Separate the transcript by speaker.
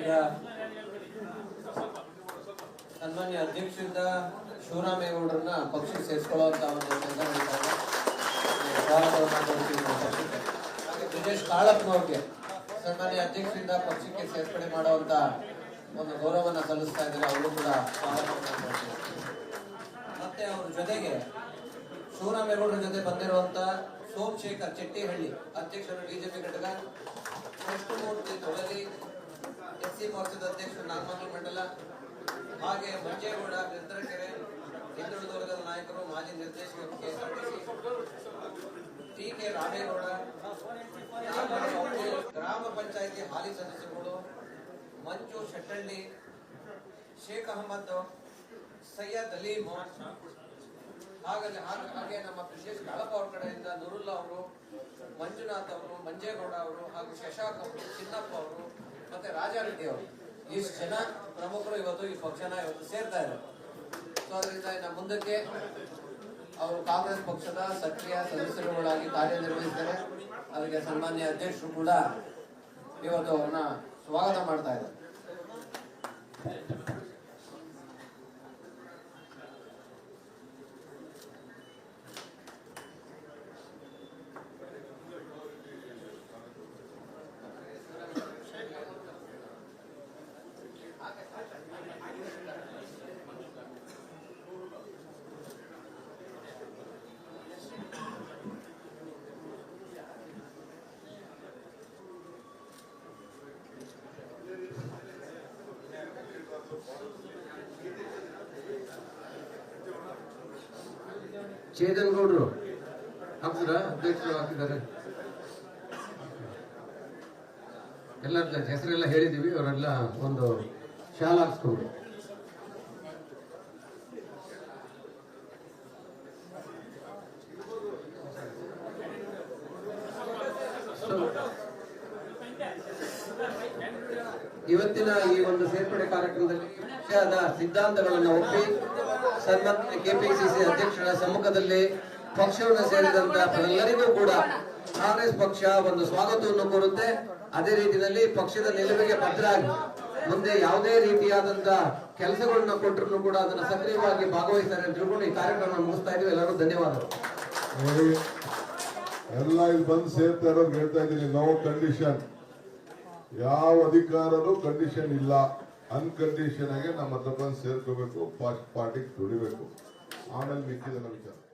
Speaker 1: ಈಗ ಸನ್ಮಾನ್ಯ ಅಧ್ಯಕ್ಷರಿಂದ ಶಿವರಾಮೇಗೌಡರನ್ನ ಪಕ್ಷಕ್ಕೆ ಸೇರಿಸ್ಕೊಳ್ಳುವಂತ ಒಂದು ಕೆಲಸ ಹಾಗೆ ಬ್ರಿಜೇಶ್ ಕಾಳಪ್ಪನವ್ರಿಗೆ ಸನ್ಮಾನ್ಯ ಅಧ್ಯಕ್ಷರಿಂದ ಪಕ್ಷಕ್ಕೆ ಸೇರ್ಪಡೆ ಮಾಡುವಂತ ಒಂದು ಗೌರವವನ್ನು ಸಲ್ಲಿಸ್ತಾ ಇದ್ದಾರೆ. ಅವರು ಕೂಡ ಮತ್ತೆ ಅವ್ರ ಜೊತೆಗೆ ಶಿವರಾಮೇಗೌಡರ ಜೊತೆ ಬಂದಿರುವಂತ ಸೋಮಶೇಖರ್ ಚೆಟ್ಟಿಹಳ್ಳಿ ಅಧ್ಯಕ್ಷರು ಬಿಜೆಪಿ ಘಟಕ. ಕೃಷ್ಣಮೂರ್ತಿ ತೊಳಲಿ ಮೋರ್ಚಾದ ಅಧ್ಯಕ್ಷರು ಮಂಡಲ, ಹಾಗೆ ಮಂಜೇಗೌಡ ಬೆಂತರಕೆರೆ ಹಿಂದುಳಿದ ವರ್ಗದ ನಾಯಕರು ಮಾಜಿ ನಿರ್ದೇಶಕರು ಕೆಎಸ್ಆರ್ಟಿಸಿ ಟಿ ಕೆ ರಾಮೇಗೌಡ ಗ್ರಾಮ ಪಂಚಾಯತಿ ಹಾಲಿ ಸದಸ್ಯರುಗಳು, ಮಂಜು ಶೆಟ್ಟಳ್ಳಿ, ಶೇಖ್ ಅಹಮದ್, ಸೈಯದ್ ಅಲೀಮ್ ಹಾಗಾಗಿ ಹಾಗೆ ನಮ್ಮ ವಿಶೇಷ ಕಾಳಪ್ಪ ಅವ್ರ ಕಡೆಯಿಂದ ನುರುಲ್ಲಾ ಅವರು, ಮಂಜುನಾಥ್ ಅವರು, ಮಂಜೇಗೌಡ ಅವರು ಹಾಗೂ ಶಶಾಂಕ್ ಅವರು, ಚಿನ್ನಪ್ಪ ಅವರು ಮತ್ತೆ ರಾಜಾರೆಡ್ಡಿ ಅವರು. ಇಷ್ಟು ಜನ ಪ್ರಮುಖರು ಇವತ್ತು ಈ ಪಕ್ಷನ ಇವತ್ತು ಸೇರ್ತಾ ಇದ್ದಾರೆ. ಸೊ ಅದರಿಂದ ಇನ್ನು ಮುಂದಕ್ಕೆ ಅವರು ಕಾಂಗ್ರೆಸ್ ಪಕ್ಷದ ಸಕ್ರಿಯ ಸದಸ್ಯರುಗಳಾಗಿ ಕಾರ್ಯನಿರ್ವಹಿಸ್ತಾರೆ. ಅದಕ್ಕೆ ಸನ್ಮಾನ್ಯ ಅಧ್ಯಕ್ಷರು ಕೂಡ ಇವತ್ತು ಅವ್ರನ್ನ ಸ್ವಾಗತ ಮಾಡ್ತಾ ಇದ್ದಾರೆ. ಚೇತನ್ ಗೌಡ್ರು ಹಾಕ್ತೀರಾ ಅಧ್ಯಕ್ಷರು ಹಾಕಿದ್ದಾರೆ. ಎಲ್ಲ ಹೆಸರೆಲ್ಲ ಹೇಳಿದೀವಿ ಅವರೆಲ್ಲ ಒಂದು ಶಾಲಾ ಹಾಕ್ಸ್ಕೊಂಡು. ಇವತ್ತಿನ ಈ ಒಂದು ಸೇರ್ಪಡೆ ಕಾರ್ಯಕ್ರಮದಲ್ಲಿ ಪಕ್ಷದ ಸಿದ್ಧಾಂತಗಳನ್ನು ಒಪ್ಪಿ ಸನ್ಮಾನ್ಯ ಕೆಪಿಸಿಸಿ ಅಧ್ಯಕ್ಷರ ಸಮ್ಮುಖದಲ್ಲಿ ಪಕ್ಷವನ್ನು ಸೇರಿದಂತಹ ಎಲ್ಲರಿಗೂ ಕೂಡ ಕಾಂಗ್ರೆಸ್ ಪಕ್ಷ ಒಂದು ಸ್ವಾಗತವನ್ನು ಕೋರುತ್ತೆ. ಅದೇ ರೀತಿಯಲ್ಲಿ ಪಕ್ಷದ ನಿಲುವಿಗೆ ಭದ್ರಾಗಿ ಮುಂದೆ ಯಾವುದೇ ರೀತಿಯಾದಂತ ಕೆಲಸಗಳನ್ನ ಕೊಟ್ಟರು ಕೂಡ ಅದನ್ನು ಸಕ್ರಿಯವಾಗಿ ಭಾಗವಹಿಸ್ತಾರೆ ಅಂತ ತಿಳ್ಕೊಂಡು ಈ ಕಾರ್ಯಕ್ರಮ ಮುಗಿಸ್ತಾ ಇದೀವಿ ಎಲ್ಲರೂ ಧನ್ಯವಾದಗಳು.
Speaker 2: ಎಲ್ಲ ಇಲ್ಲಿ ಬಂದು ಸೇರ್ತಾ ಹೇಳ್ತಾ ಇದ್ದೀನಿ ನೋ ಕಂಡೀಷನ್ ಯಾವ ಅಧಿಕಾರನೂ ಕಂಡೀಷನ್ ಇಲ್ಲ. ಅನ್ಕಂಡೀಷನ್ ಆಗಿ ನಮ್ಮ ಹತ್ರ ಬಂದು ಸೇರ್ಕೋಬೇಕು. ಪಾರ್ಟಿಗೆ ದುಡಿಬೇಕು. ಆಮೇಲೆ ಮಿಕ್ಕಿದ ವಿಚಾರ.